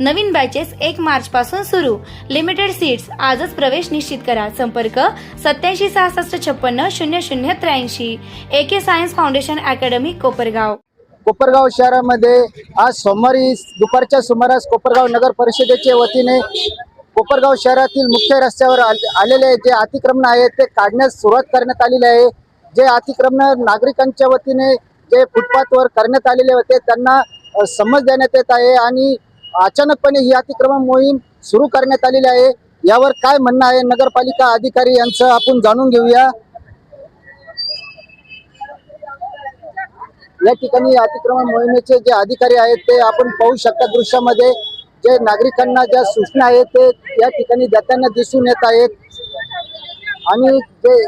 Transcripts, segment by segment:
नवीन batches एक मार्च पासून सुरू. लिमिटेड सीट्स आजच प्रवेश निश्चित करा. संपर्क सत्याऐंशी सहासष्ट छप्पन्न शून्य शून्य त्र्याऐंशी. A K science foundation academy Kopargaon. Kopargaon शहरामध्ये आज सोमवारी दुपारच्या सुमारास कोपरगाव नगर परिषदेच्या वतीने कोपरगाव शहरातील मुख्य रस्त्यावर आलेले जे अतिक्रमण आहे ते काढण्यास सुरुवात करण्यात आलेली आहे. जे अतिक्रमण नागरिकांच्या वतीने जे फुटपाथवर करण्यात आलेले होते त्यांना समज देण्यात येत आहे आणि अचानकपणे ही अतिक्रमण मोहीम सुरू करण्यात आलेली आहे. यावर काय म्हणणं आहे? नगरपालिका अधिकारी यांचं आपण जाणून घेऊया. या ठिकाणी अतिक्रमण मोहिमेचे जे अधिकारी आहेत ते आपण पाहू शकता दृश्यामध्ये. जे नागरिकांना ज्या सूचना आहेत ते या ठिकाणी देताना दिसून येत आहेत. आणि जे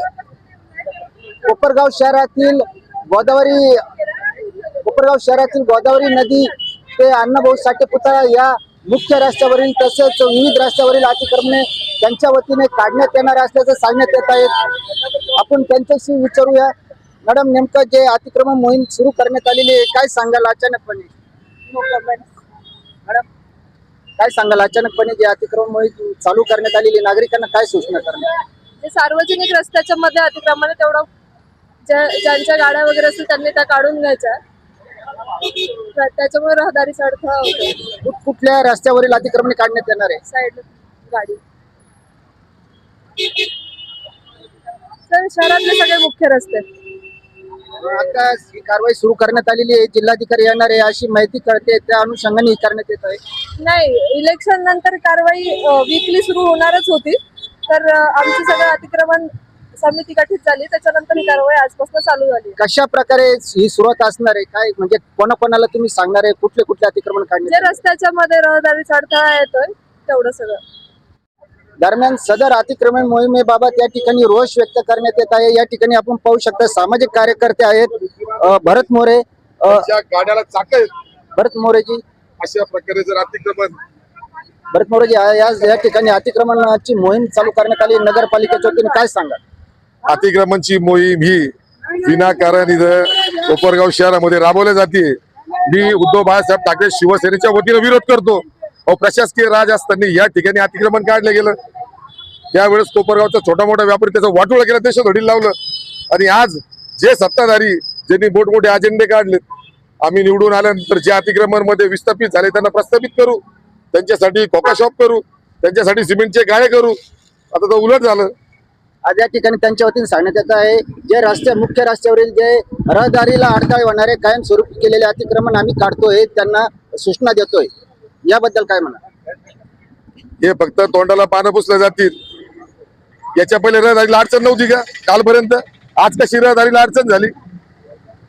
कोपरगाव शहरातील गोदावरी कोपरगाव शहरातील गोदावरी नदी ते अण्णाभाऊ साठे पुतळा या मुख्य रस्त्यावरील तसेच विविध रस्त्यावरील अतिक्रमणे त्यांच्या वतीने काढण्यात येणार असल्याचं सांगण्यात येत आहेत आपण त्यांच्याशी विचारूया. मॅडम नेमकं जे अतिक्रमण मोहीम सुरू करण्यात आलेली आहे काय सांगाल अचानकपणे? मॅडम काय सांगाल अचानकपणे जे अतिक्रमण मोहीम चालू करण्यात आलेली आहे, नागरिकांना काय सूचना करणार? सार्वजनिक रस्त्याच्या मध्ये अतिक्रमण तेवढं ज्या ज्यांच्या गाड्या वगैरे असतील त्यांनी त्या काढून घ्यायच्या. त्याच्यामुळे रहदारीचा अडथळा होतो. कुठ- कुठल्या रस्त्यावरील अतिक्रमणे काढण्यात येणार आहे? साईड गाडी. तर शहरातले सगळे मुख्य रस्ते. आता ही कारवाई सुरू करण्यात आलेली आहे. जिल्हाधिकारी येणार आहे अशी माहिती कळते. त्या अनुषंगाने ही करण्यात येत आहे. नाही इलेक्शन नंतर कारवाई वीकली सुरू होणारच होती. तर अ, आमची सगळं अतिक्रमण समिती गठीत झाली त्याच्यानंतर ही कारवाई आजपासून चालू झाली कशा प्रकारे ही सुरुवात असणार आहे? काय म्हणजे कोणाकोणाला तुम्ही सांगणार आहे? कुठले कुठले अतिक्रमण जे काढण्यात रस्त्याच्या मध्ये रहदारीचा अडथळा येतोय तेवढं सगळं. दरम्यान सदर अतिक्रमण मोहिमेबाबत या ठिकाणी रोष व्यक्त करण्यात येत आहे. या ठिकाणी आपण पाहू शकता सामाजिक कार्यकर्ते आहेत अ, भरत मोरे अ, ज्या गाड्याला चाक आहेत. भरत मोरेजी. अशा प्रकारे जर अतिक्रमण भरत मोरेजी या या ठिकाणी अतिक्रमणाची मोहीम चालू करण्यात आली. नगरपालिकेच्या वतीने काय सांगा अतिक्रमणची मोहीम ही विनाकारण इथं कोपरगाव शहरामध्ये राबवल्या जाते. मी उद्धव बाळासाहेब ठाकरे शिवसेनेच्या वतीनं विरोध करतो. अहो प्रशासकीय राज असताना या ठिकाणी अतिक्रमण काढलं गेलं. त्यावेळेस कोपरगावचा छोटा मोठा व्यापारी त्याचं वाटोळं केलं देशोधडीला लावलं. आणि आज जे सत्ताधारी ज्यांनी मोठमोठे अजेंडे काढलेत आम्ही निवडून आल्यानंतर जे अतिक्रमणमध्ये विस्थापित झाले त्यांना प्रस्थापित करू. त्यांच्यासाठी कोका शॉप करू. त्यांच्यासाठी सिमेंटचे गाळे करू. आता तर उलट झालं. आज या ठिकाणी त्यांच्या वतीने सांगण्यात येत आहे जे रस्ते मुख्य रस्त्यावरील जे रहदारीला अडथळे होणारे कायमस्वरूपी केलेले अतिक्रमण आम्ही काढतोय त्यांना सूचना देतोय. याबद्दल काय म्हणा? हे फक्त तोंडाला पानं पुसल्या जातील. याच्या पहिले रहदारीला अडचण नव्हती का? कालपर्यंत? आज कशी रहदारीला अडचण झाली?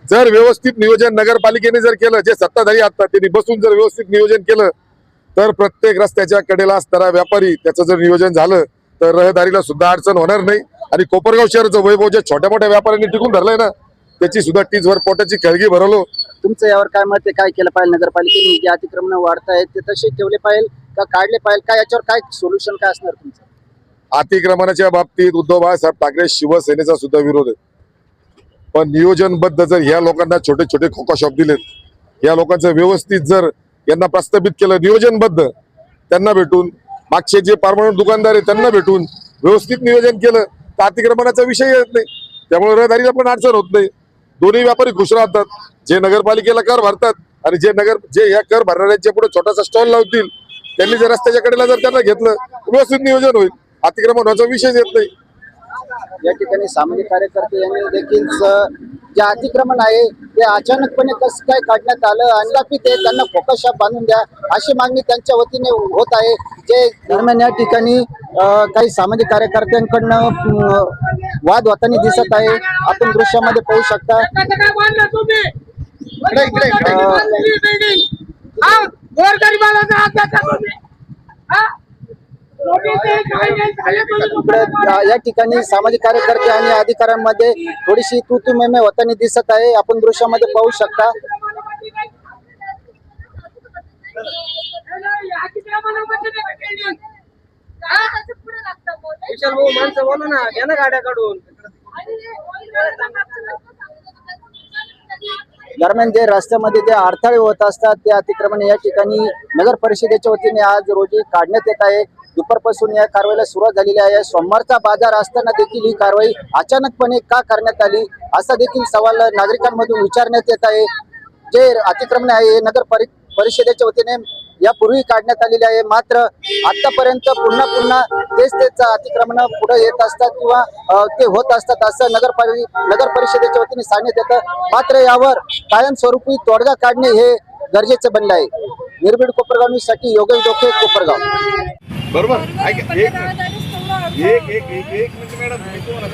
जर व्यवस्थित नियोजन नगरपालिकेने जर केलं जे सत्ताधारी आता त्यांनी बसून जर व्यवस्थित नियोजन केलं तर प्रत्येक रस्त्याच्या कडेला असणारा व्यापारी त्याचं जर नियोजन झालं तर रहदारीला सुद्धा अडचण होणार नाही. आणि कोपरगाव शहराचं वैभव जे छोट्या मोठ्या व्यापाऱ्यांनी टिकून धरलंय ना त्याची सुद्धा टीजवर पोटाची खळगी भरवलो. तुमचं यावर काय मत आहे? काय केलं पाहिजे? नगरपालिकेने जे अतिक्रमण वाढत आहेत ते तसे ठेवले पाहिजे का काढले पाहिजे? काय याच्यावर काय सोल्युशन काय असणार तुमचं? अतिक्रमणाच्या बाबतीत उद्धव बाळासाहेब ठाकरे शिवसेनेचा सुद्धा विरोध आहे. पण नियोजनबद्ध जर ह्या लोकांना छोटे छोटे खोका शॉप दिलेत या लोकांचं व्यवस्थित जर यांना प्रस्थापित केलं नियोजनबद्ध त्यांना भेटून मागचे जे परमानंट दुकानदार आहे त्यांना भेटून व्यवस्थित नियोजन केलं. तर अतिक्रमणाचा विषय येत नाही. त्यामुळे रहदारीला पण अडचण होत नाही. दोन्ही व्यापारी खुश राहतात. जे नगरपालिकेला कर भरतात आणि जे नगर जे या कर भरणाऱ्यांच्या पुढे छोटासा स्टॉल लावतील त्यांनी जर रस्त्याच्या कडेला जर त्यांना घेतलं व्यवस्थित नियोजन होईल. अतिक्रमण होण्याचा विषयच येत नाही. या ठिकाणी सामाजिक कार्यकर्ते यांनी देखील जे अतिक्रमण आहे ते अचानकपणे कसं काय काढण्यात आलं आणि आहे त्यांना फोकस बांधून द्या अशी मागणी त्यांच्या वतीने होत आहे. जे दरम्यान या ठिकाणी काही सामाजिक कार्यकर्त्यांकडनं वाद होताना दिसत आहे. आपण दृश्यामध्ये पाहू शकता. इकडे, इकडे, या- ठिकाणी सामाजिक कार्यकर्ते आणि अधिकाऱ्यांमध्ये थोडीशी तू तू मे होताना दिसत आहे. आपण दृश्यामध्ये पाहू शकता. विशाल भाऊ माणसं बोला ना. घ्या ना गाड्या काढून. दरम्यान जे रस्त्यामध्ये जे अडथळे होत असतात ते अतिक्रमण या ठिकाणी नगर परिषदेच्या वतीने आज रोजी काढण्यात येत आहे. दुपारपासून या कारवाईला सुरुवात झालेली आहे. सोमवारचा बाजार असताना देखील ही कारवाई अचानकपणे का करण्यात आली असा देखील सवाल नागरिकांमधून विचारण्यात येत आहे. जे अतिक्रमण आहे हे नगर परि परिषदेच्या वतीने यापूर्वी काढण्यात आलेले आहे. मात्र आतापर्यंत पुन्हा पुन्हा तेच तेच अतिक्रमण पुढे येत असतात किंवा ते होत असतात असं नगर परि नगर परिषदेच्या वतीने सांगण्यात येतं. मात्र यावर कायमस्वरूपी तोडगा काढणे हे गरजेचे बनले आहे. निर्भीड कोपरगावसाठी योगेश डोके कोपरगाव. बरोबर. एक एक एक एक एक मिनिट मॅडम मी तुम्हाला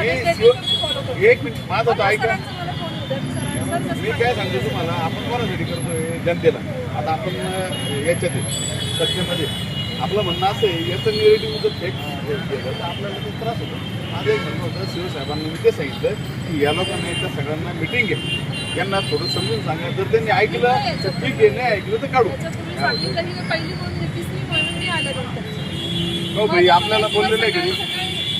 मी- एक मिनिट माझं होतं ऐका. मी काय सांगतो तुम्हाला आपण कोणासाठी करतोय जनतेला? आता आपण याच्यात सत्तेमध्ये आपलं म्हणणं असं आहे याचं निगेटिव्ह जर फेक केलं तर आपल्याला ते त्रास होतो. माझं एक म्हणणं होतं शिवसाहेबांनी मी ते सांगितलं की या लोकांना एकदा सगळ्यांना मिटिंग घ्या. यांना थोडं समजून सांगा. जर त्यांनी ऐकलं ठीक आहे नाही ऐकलं तर काढू. हो भाई आपल्याला बोललेलं आहे की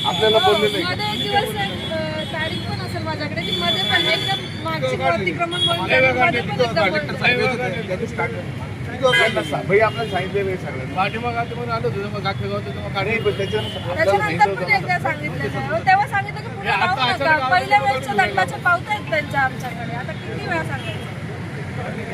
आपल्याला बोललेलं आहे मध्ये एक दिवस अं, तारीख पण असेल माझ्याकडे की मध्ये पण एकदम मागची अतिक्रमण म्हणून मध्ये पण एकदम बंद. भाई आपल्याला सांगितलेलं आहे सगळं. पाठीमाग आता मग आलो तुझं मग गाठे गावचं मग काढे त्याच्यानंतर आपल्याला त्याच्यानंतर सांगितलं पण होतं. एकदा सांगितलं नाही. तेव्हा सांगितलं की पुढे लावू नका. पहिल्या वेळेच्या दंडाच्या पावत्या आहेत त्यांच्या आमच्याकडे. आता किती वेळा सांगायचं?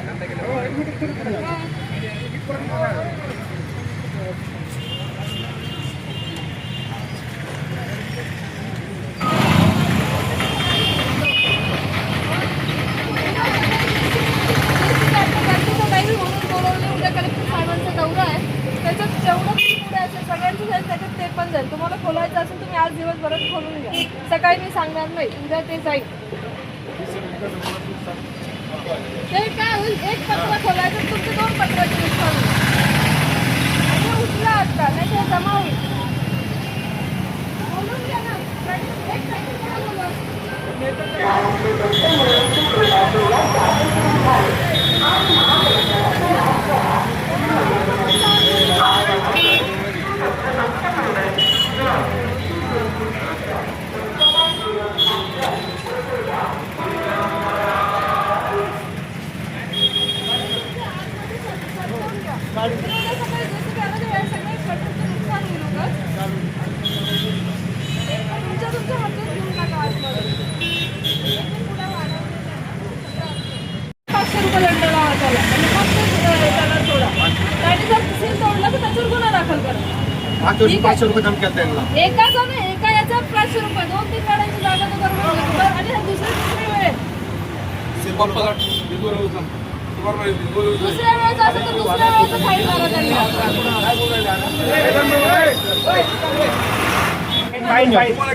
कॅम्पचं काही म्हणून बोलवले उद्या कलेक्टर साहेबांचा दौरा आहे त्याच्यात जेवढं पण पुढे असेल सगळ्यांचं जाईल त्याच्यात ते पण जाईल तुम्हाला खोलायचं दिवस तुम्ही खोलून घ्या. सकाळी मी सांगणार नाही उद्या ते जाईल. ते काय होईल? एक पत्र खोलायचं तुमचे दोन पत्राचे नुकसान होईल आणि उठला आता नाही ते जमा होईल. बोलून घ्या ना. एक second मला बोलवा. तुमच्या तुमच्या हातात घेऊन टाका आतमध्ये. पाचशे रुपये दंड लावा त्याला आणि मग ते अं, त्याला सोडा त्याने जर सील तोडला तर त्याच्यावर गुन्हा दाखल करा ठीक आहे? एका याचा पाचशे रुपये. दोन तीन गाड्यांची जागा तर बरोबर घेतो. आणि हा दुसरी तिसरी वेळ दुसऱ्या वेळेचा असेल तर दुसऱ्या वेळेचा फाईन मारा त्यांना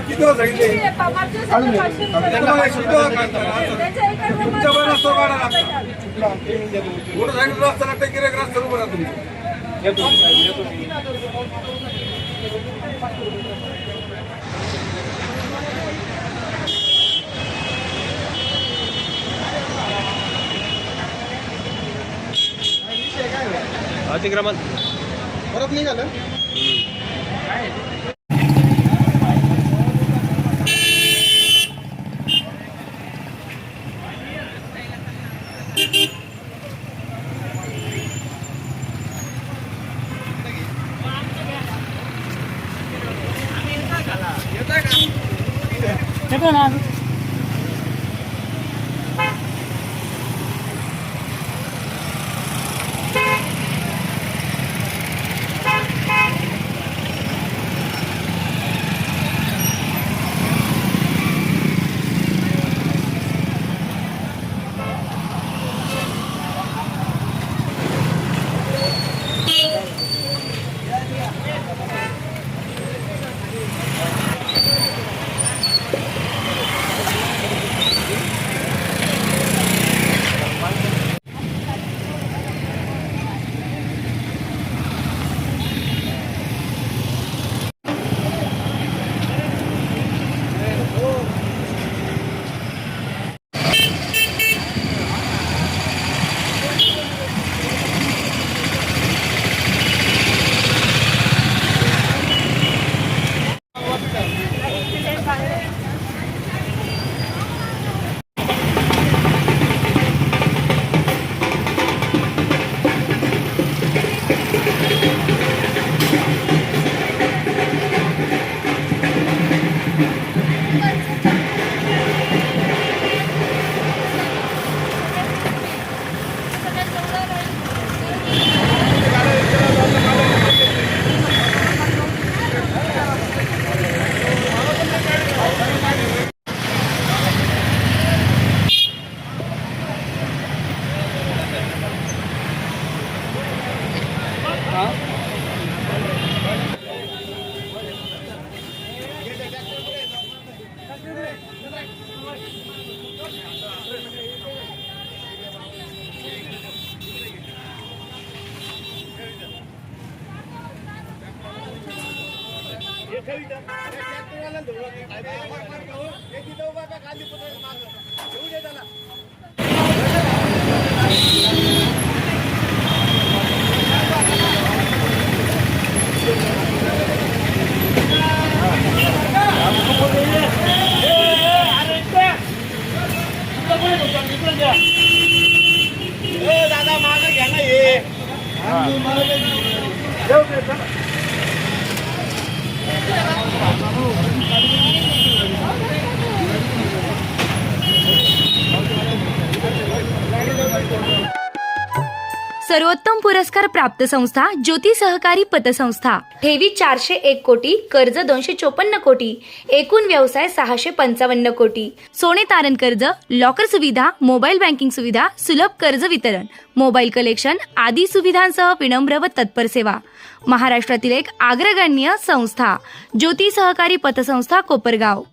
किती किती आहे? पा- मागच्या पाचशे रुपये. किती सांगितलं? त्याच्या एका वेळेला तुमच्या बरं पाचशे असतो गाडा सांगितलं रस्ता नाटक केलं की रस्ता उभं राहा तुम्ही अतिक्रमण. परत निघालं? 这个呢 खाली पुतळ्याच्या मागं? घेऊ दे त्याला. ए, दादा मागं घ्या ना हे सर्वोत्तम पुरस्कार प्राप्त संस्था ज्योती सहकारी पतसंस्था. ठेवी चारशे एक कोटी कर्ज दोनशे चोपन्न कोटी एकूण व्यवसाय सहाशे पंचावन्न कोटी. सोने तारण कर्ज लॉकर सुविधा मोबाईल बँकिंग सुविधा सुलभ कर्ज वितरण मोबाईल कलेक्शन आदी सुविधांसह विनम्र व तत्पर सेवा. महाराष्ट्रातील एक अग्रगण्य संस्था ज्योती सहकारी पतसंस्था कोपरगाव.